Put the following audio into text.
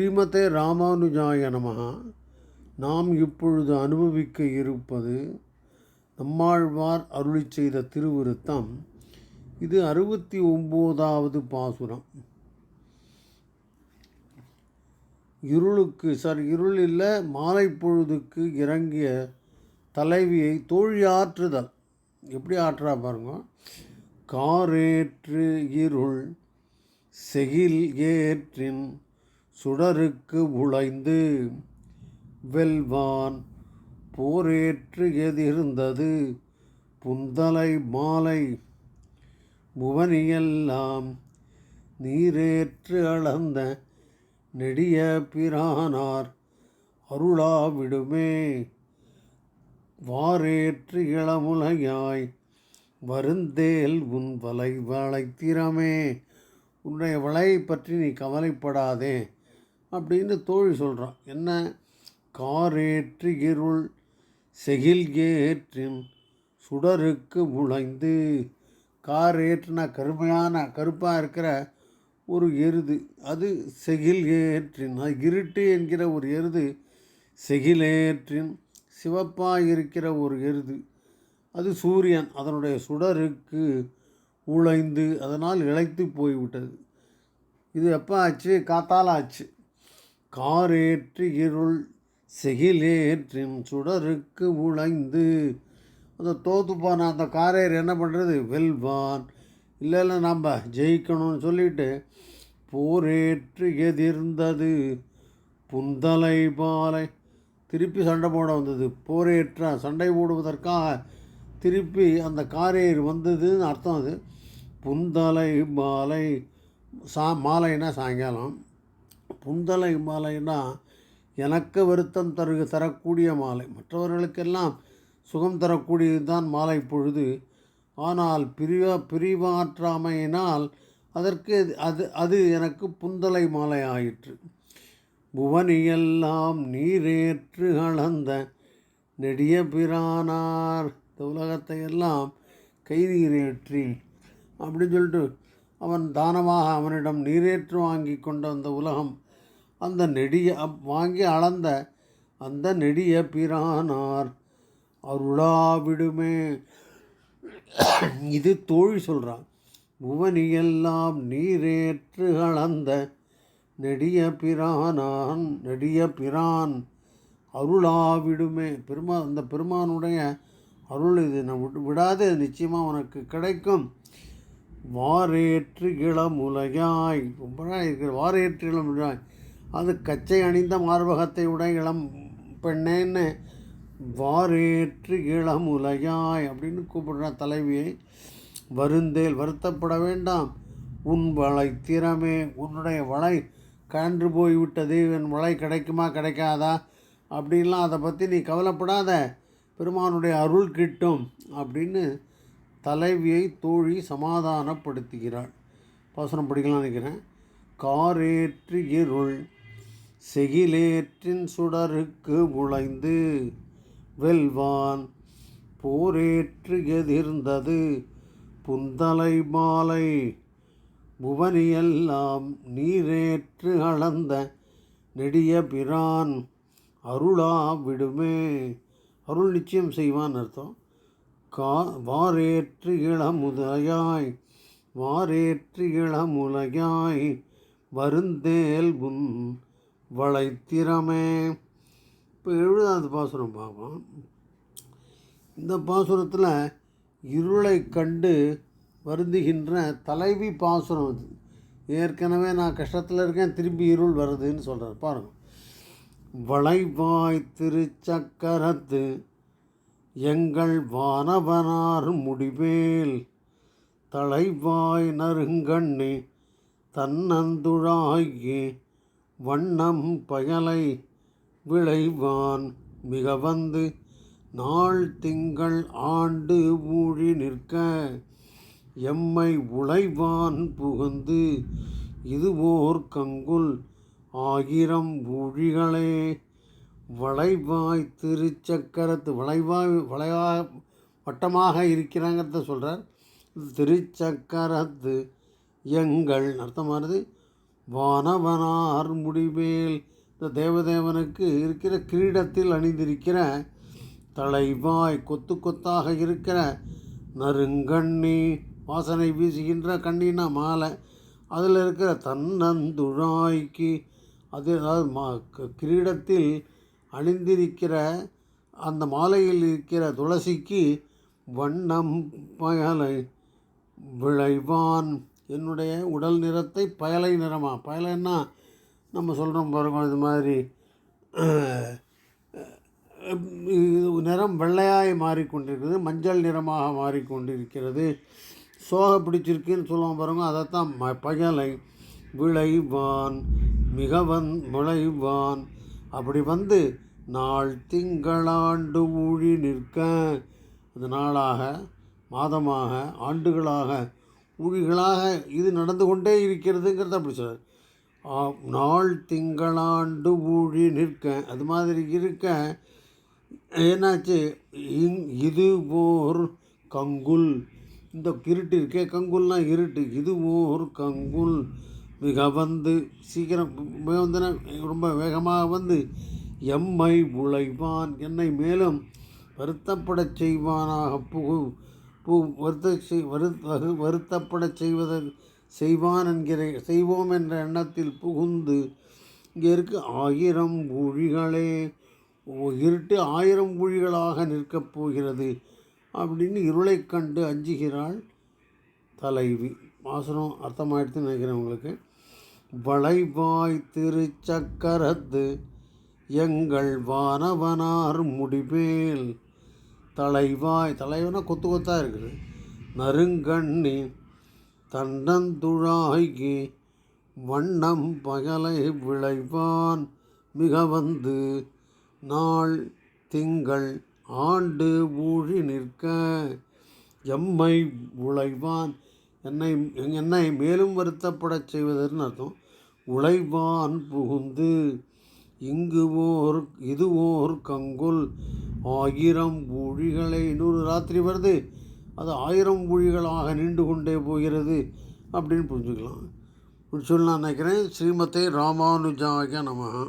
ஸ்ரீமதே ராமானுஜாய நமஹா. நாம் இப்பொழுது அனுபவிக்க இருப்பது நம்மாழ்வார் அருளி செய்த திருவிருத்தம். இது அறுபத்தி ஒம்போதாவது பாசுரம். இருளுக்கு சார் இருள் இல்லை மாலை பொழுதுக்கு இறங்கிய தலைவியை தோழி ஆற்றுதல் எப்படி ஆற்றுறா பாருங்க. காரேற்று இருள் செகில் ஏற்றின் சுடருக்கு உழைந்து வெல்வான். போரேற்று எதிர்ந்தது புந்தலை மாலை புவனியெல்லாம் நீரேற்று அளந்த நெடிய பிரானார் அருளாவிடுமே. வாரேற்று இளமுலையாய் வருந்தேல் உன் வலை வளைத்திறமே உன்னுடைய வலையை பற்றி நீ கவலைப்படாதே. அப்படின்னு தோழி சொல்கிறான் என்ன? காரேற்று இருள் செகில் ஏற்றின் சுடருக்கு முளைந்து. கார் ஏற்றின கருமையான கருப்பாக இருக்கிற ஒரு எருது. அது செகில் ஏற்றின் அது இருட்டு என்கிற ஒரு எருது. செகிலேற்றின் சிவப்பாக இருக்கிற ஒரு எருது. அது சூரியன் அதனுடைய சுடருக்கு உழைந்து அதனால் இழைத்து போய்விட்டது. இது எப்போ ஆச்சு? காத்தால் ஆச்சு. காரேற்று இருள் செகிலேற்றின் சுடருக்கு உழைந்து. அந்த தோத்து போன அந்த காரேர் என்ன பண்ணுறது வெல்வான். இல்லை இல்லை நம்ம ஜெயிக்கணும்னு சொல்லிட்டு போரேற்று எதிர்ந்தது. புந்தலை பாலை திருப்பி சண்டை போட வந்தது. போரேற்ற சண்டை போடுவதற்காக திருப்பி அந்த காரேர் வந்ததுன்னு அர்த்தம் அது. புந்தலை மாலை சா மாலைன்னா சாயங்காலம். புந்தலை மாலைனா எனக்கு வருத்தம் தரு தரக்கூடிய மாலை. மற்றவர்களுக்கெல்லாம் சுகம் தரக்கூடியது தான் மாலை பொழுது. ஆனால் பிரிவ பிரிவாற்றாமையினால் அதற்கு அது அது எனக்கு புந்தலை மாலை ஆயிற்று புவனியெல்லாம் நீரேற்று அளந்த நெடிய பிரானார் இந்த உலகத்தை எல்லாம் கை நீரேற்றி அப்படின்னு சொல்லிட்டு அவன் தானமாக அவனிடம் நீரேற்று வாங்கி கொண்ட அந்த உலகம் அந்த நெடிய வாங்கி அளந்த அந்த நெடிய பிரானார் அருளா விடுமே. இது தோழி சொல்கிறான் புவனியெல்லாம் நீரேற்று அளந்த நெடிய பிரானான் நெடிய பிரான் அருளாவிடுமே பெருமா அந்த பெருமானுடைய அருள் இது. நான் விட்டு விடாது நிச்சயமாக உனக்கு கிடைக்கும். வாரேற்று இளமுலையாய். ரொம்ப இருக்கிற வாரேற்று இளமுலையாய். அது கச்சை அணிந்த மார்பகத்தை உடைய இளம் பெண்ணேன்னு வாரேற்று இளமுலையாய் அப்படின்னு கூப்பிடுற தலைவியை வருந்தேல் வருத்தப்பட வேண்டாம். உன் வளை திறமே. உன்னுடைய வளை கழன்று போய்விட்டது என் வளை கிடைக்குமா கிடைக்காதா? அப்படின்லாம் அதை பற்றி நீ கவலைப்படாத. பெருமானுடைய அருள் கிட்டும் அப்படின்னு தலைவியை தோழி சமாதானப்படுத்துகிறாள். பாசனம் படிக்கலாம் நினைக்கிறேன். காரேற்று இருள் செகிலேற்றின் சுடருக்கு முளைந்து வெல்வான். போரேற்று எதிர்ந்தது புந்தலை மாலை. புவனியெல்லாம் நீரேற்று அளந்த நெடிய பிரான். அருளா விடுமே. அருள் நிச்சயம் செய்வான் அர்த்தம். கா வாரேற்று இளமுதையாய். வாரேற்று இளமுலையாய். வருந்தேல் உன் வளைத்திறமே. இப்போ எழுபதாவது பாசுரம் பார்ப்போம் இந்த பாசுரத்தில் இருளை கண்டு வருந்துகின்ற தலைவி பாசுரம் அது. ஏற்கனவே நான் கஷ்டத்தில் இருக்கேன் திரும்பி இருள் வருதுன்னு சொல்கிறார் பாருங்கள் வளைவாய் திருச்சக்கரத்து எங்கள் வானவனார் முடிவேல். தலைவாய் நறுங்கண்ணி தன்னந்துழாயே வண்ணம் பயலை விளைவான் மிக வந்து நாள் திங்கள் ஆண்டு ஊழி நிற்க எம்மை உழைவான் புகுந்து இதுவோர் கங்குல் ஆயிரம் ஊழிகளே. வளைவாய் திருச்சக்கரத்து வளைவாய் வளைவா வட்டமாக இருக்கிறாங்கிறத சொல்கிறார் திருச்சக்கரத்து எங்கள் அர்த்தமானது. வானவனார் முடிவேல். இந்த தேவதேவனுக்கு இருக்கிற கிரீடத்தில் அணிந்திருக்கிற தலைவாய் கொத்து கொத்தாக இருக்கிற நறுங்கண்ணி வாசனை வீசுகின்ற கண்ணினா மாலை அதில் இருக்கிற தன்னந்துழாய்க்கு அது அதாவது மா க- கிரீடத்தில் அணிந்திருக்கிற அந்த மாலையில் இருக்கிற துளசிக்கு வண்ணம் பயலை விளைவான் என்னுடைய உடல் நிறத்தை பயலை நிறமா? பயலைன்னா நம்ம சொல்கிறோம் பாருங்க இது மாதிரி இது நிறம் வெள்ளையாய் மாறிக்கொண்டிருக்கிறது மஞ்சள் நிறமாக மாறிக்கொண்டிருக்கிறது. சோக பிடிச்சிருக்குன்னு சொல்லுவோம் பாருங்க அதைத்தான் ம பயலை விளைவான் மிகவன் விளைவான் அப்படி வந்து நாள் திங்களாண்டு ஊழி நிற்க அது நாளாக மாதமாக ஆண்டுகளாக ஊழிகளாக இது நடந்து கொண்டே இருக்கிறதுங்கிறத அப்படி சொல்கிறார் நாள் திங்களாண்டு ஊழி நிற்க அது மாதிரி இருக்க என்னாச்சு? இங் இது ஓர் கங்குல். இந்த இருட்டு இருக்கே கங்குல்லாம் இருட்டு. இது ஓர் கங்குல். மிக வந்து சீக்கிரம் மிக வந்து ரொம்ப வேகமாக வந்து எம்மை உழைவான் என்னை மேலும் வருத்தப்படச் செய்வானாக புகு. பூ வருத்த செய் வருத்த வருத்தப்படச் செய்வதற்கு செய்வான் என்கிற செய்வோம் என்ற எண்ணத்தில் புகுந்து இங்கே இருக்கு ஆயிரம் ஊழிகளே. இருட்டு ஆயிரம் ஊழிகளாக நிற்கப் போகிறது அப்படின்னு இருளைக் கண்டு அஞ்சுகிறாள் தலைவி. வாசனம் அர்த்தமாயிடுதுன்னு நினைக்கிறேன் உங்களுக்கு. வளைவாய் திருச்சக்கரத்து எங்கள் வானவனார் முடிவேல் தலைவாய் தலைவனா கொத்து கொத்தாக இருக்குது. நறுங்கண்ணி தன்னந்துழாய்க்கு வண்ணம் பகலை விளைவான் மிக வந்து நாள் திங்கள் ஆண்டு ஊழி நிற்க எம்மை உழைவான். என்னை என்னை மேலும் வருத்தப்படச் செய்வதுன்னு அர்த்தம் உழைவான் புகுந்து இங்கு ஓர் இது ஓர் கங்குல். ஆயிரம் ஊழிகளை இன்னொரு ராத்திரி வருது. அது ஆயிரம் ஊழிகளாக நீண்டு கொண்டே போகிறது அப்படின்னு புரிஞ்சுக்கலாம். இப்படி சொல்லி நான் நினைக்கிறேன். ஸ்ரீமத்தை ராமானுஜாக நமஹ